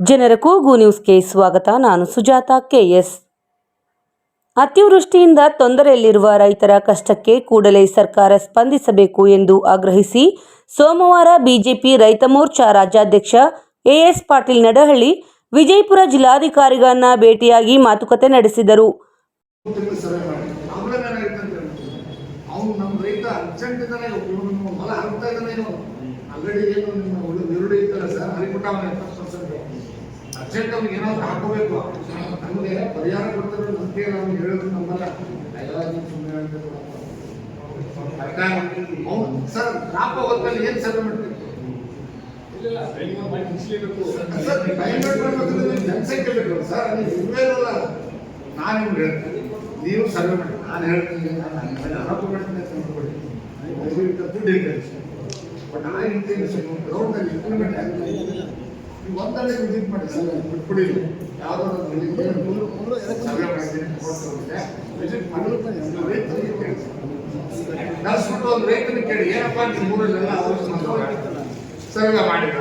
ಜನರ ಕೂಗು ನ್ಯೂಸ್ಗೆ ಸ್ವಾಗತ. ನಾನು ಸುಜಾತ ಕೆಎಸ್. ಅತಿವೃಷ್ಟಿಯಿಂದ ತೊಂದರೆಯಲ್ಲಿರುವ ರೈತರ ಕಷ್ಟಕ್ಕೆ ಕೂಡಲೇ ಸರ್ಕಾರ ಸ್ಪಂದಿಸಬೇಕು ಎಂದು ಆಗ್ರಹಿಸಿ ಸೋಮವಾರ ಬಿಜೆಪಿ ರೈತ ಮೋರ್ಚಾ ರಾಜ್ಯಾಧ್ಯಕ್ಷ ಎಎಸ್ ಪಾಟೀಲ್ ನಡಹಳ್ಳಿ ವಿಜಯಪುರ ಜಿಲ್ಲಾಧಿಕಾರಿಗಳನ್ನ ಭೇಟಿಯಾಗಿ ಮಾತುಕತೆ ನಡೆಸಿದರು ತಿಂಗಳು ಸರ್ವೆ ಮಾಡಿ ಪ್ರಾಬ್ಲಮ್ ಏನಾಗಿತ್ತು ಅಂತ ಅವ್ನು ನಮ್ಮ ರೈತ ಅರ್ಜೆಂಟ್ ಅವ್ರಿಗೆ ಸರ್ ಏನಾದ್ರು ಹಾಕೋಬೇಕು ನಮಗೆ ಪರಿಹಾರ ಕೊಡ್ತಾರೆ ನಂಬಿಕೆ ನಾವು ಹೇಳೋದು ನಮ್ಮಲ್ಲ. ಎಲ್ಲ ಸುಮ್ಮನೆ ಹೇಳ್ಬೇಕು. ಅವ್ನು ಸರ್ ಲಾಭ ಹೋದ್ಮೇಲೆ ಏನ್ ಸರ್ವೆ ಮಾಡ್ತೀವಿ ಸರ್ ಜನಸಂಖ್ಯೆ ಬೇಕು ಸರ್ ಇರ್ಬೇಕಲ್ಲ ನಾನು ನಿಮ್ಗೆ ಹೇಳ್ತೀನಿ. ನೀವು ಸರ್ವೆ ಮಾಡಿ. ನಾನು ಹೇಳ್ತೀನಿ. ನಾನು ದುಡ್ಡು ಬಟ್ ಆ ರೀತಿ ಗ್ರೌಂಡಲ್ಲಿ ಇಂಪ್ಲಿಮೆಂಟ್ ಆಗಿಲ್ಲ ಒಂದಲ್ಲೇ ವಿಸಿಟ್ ಮಾಡಿ, ಸರ್. ಬಿಟ್ಬಿಡಿ. ಯಾವುದೋ ಸರ್ವೆ ಮಾಡ್ತೀನಿ ವಿಸಿಟ್ ಮಾಡಿ. ರೈತರಿಗೆ ಕೇಳಿ ಕಳಿಸ್ಬಿಟ್ಟು ಒಂದು ರೈತನಿಗೆ ಕೇಳಿ, ಏನಪ್ಪ ನಿಮ್ಮ ಊರಲ್ಲೆಲ್ಲ ಸರ್ವೆ ಮಾಡಿದ್ರ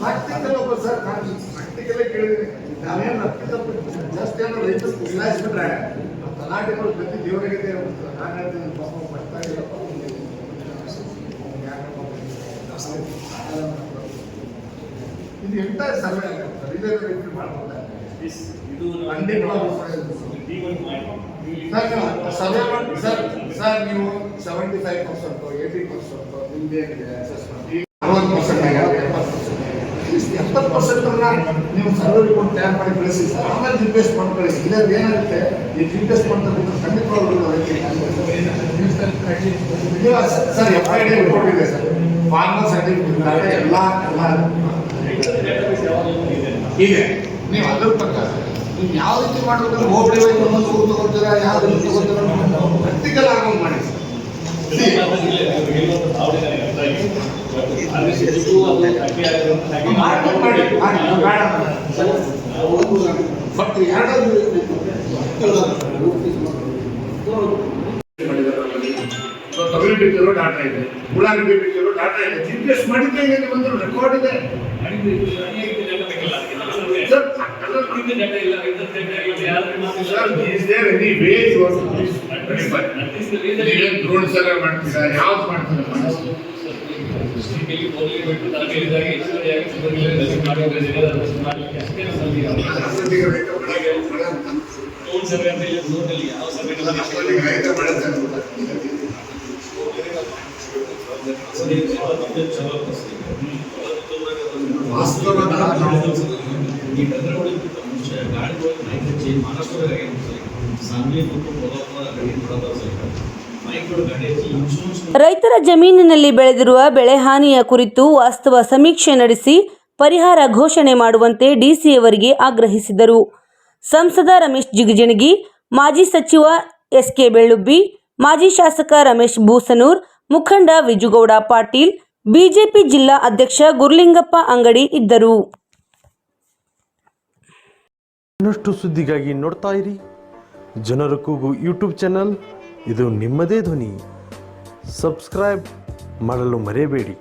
ಪ್ರಾಕ್ಟಿಕಲ್ ಒಬ್ಬ ಸರ್ ನಾನು ಪ್ರಾಕ್ಟಿಕಲ್ಲೇ ಕೇಳಿದ್ದೀನಿ. ನಾವೇನು ಅಪ್ಪಿತಪ್ಪು ಜಾಸ್ತಿ ಏನೋ ರೈತರು ಬದಲಾಯಿಸ್ಬಿಟ್ರೆ ತಲಾಟೆಗಳು ಪ್ರತಿ ದೇವರಿಗೆ ನಾನು ಹೇಳ್ತೀನಿ. ಪಾಪ. ಇದು ಎಂತ ಸರ್ವೆ ಆಗುತ್ತೆ? ಇದೇ ರೀತಿ ಮಾಡ್ತಾರೆ ಇದು ಸರ್ ನೀವು ಸರ್ವೆ ಮಾಡಿ. ಸರ್ ಸರ್ ನೀವು seventy five percent eighty percent ನಿಮ್ದು ಏನಿದೆ ಅಸೆಸ್ಮೆಂಟ್ ಅರವತ್ತು ಪರ್ಸೆಂಟ್ ಆಗಿದೆ ಎಪ್ಪತ್ತು ಪರ್ಸೆಂಟ್ ನೀವು ಸರ್ವೆ ರಿಪೋರ್ಟ್ ತಯಾರು ಮಾಡಿ ಕಳಿಸಿ ಸರ್ ಆಮೇಲೆ ರಿಕ್ವೆಸ್ಟ್ ಮಾಡ್ಕೊಳ್ಳಿ. ಇಲ್ಲ ಏನಾಗುತ್ತೆ? ಈ ರಿಕ್ವೆಸ್ಟ್ ಮಾಡ್ತಕ್ಕಂಥ ಖಂಡಿತವಾಗ್ಲೂ sir F I D report ಇದೆ ಸರ್ ಫಾರ್ಮರ್ ಸರ್ಟಿಫಿಕೇಟ್ ಎಲ್ಲ ಎಲ್ಲ ಇದೆ ನೀವು ಅದ್ರ ಪ್ರಕಾರ ನೀವು ಯಾವ ರೀತಿ ಮಾಡಬೇಕು ಹೋಬಳಿ ಒಂದು ಊರು ತಗೋತೀರಾ ಯಾವ ರೀತಿ ತಗೋತೀರಾ ಪ್ರಾಕ್ಟಿಕಲ್ ಆಗೋದು ಮಾಡಿ ಬಟ್ ಎರಡಲ್ಲಿ ಕಮ್ಯುನಿಟಿ ಬಿಟ್ಟಿರೋ ಡಾಟಾ ಇದೆ. ಉಳ್ಳಾಗಡ್ಡಿ ಬಿಟ್ಟಿರೋ ಡಾಟಾ ಇದೆ ಜಿ ಪಿ ಎಸ್ ಮಾಡಿದ್ದೆ ಬಂದ್ರು ರೆಕಾರ್ಡ್ ಇದೆ. ನೀವೇನು ಡ್ರೋನ್ ಸರ್ವೆ ಮಾಡ್ತೀರಾ ಯಾವ್ದು ಮಾಡ್ತೀರಾ ಮಾಡಿ. ವಾಸ್ತವ ರೈತರ ಜಮೀನಿನಲ್ಲಿ ಬೆಳೆದಿರುವ ಬೆಳೆಹಾನಿಯ ಕುರಿತು ವಾಸ್ತವ ಸಮೀಕ್ಷೆ ನಡೆಸಿ ಪರಿಹಾರ ಘೋಷಣೆ ಮಾಡುವಂತೆ ಡಿಸಿ ಅವರಿಗೆ ಆಗ್ರಹಿಸಿದರು. ಸಂಸದ ರಮೇಶ್ ಜಿಗಜಿಣಗಿ, ಮಾಜಿ ಸಚಿವ ಎಸ್ಕೆ ಬೆಳ್ಳುಬ್ಬಿ, ಮಾಜಿ ಶಾಸಕ ರಮೇಶ್ ಬೂಸನೂರ್ ಮುಖಂಡ ವಿಜುಗೌಡ ಪಾಟೀಲ್ ಬಿಜೆಪಿ ಜಿಲ್ಲಾ ಅಧ್ಯಕ್ಷ ಗುರುಲಿಂಗಪ್ಪ ಅಂಗಡಿ ಇದ್ದರು. ಇನ್ನಷ್ಟು ಸುದ್ದಿಗಾಗಿ ನೋಡ್ತಾ ಇರಿ. ಜನರ ಕೂಗು ಯೂಟ್ಯೂಬ್ ಚಾನಲ್. ಇದು ನಿಮ್ಮದೇ ಧ್ವನಿ. ಸಬ್ಸ್ಕ್ರೈಬ್ ಮಾಡಲು ಮರೆಯಬೇಡಿ.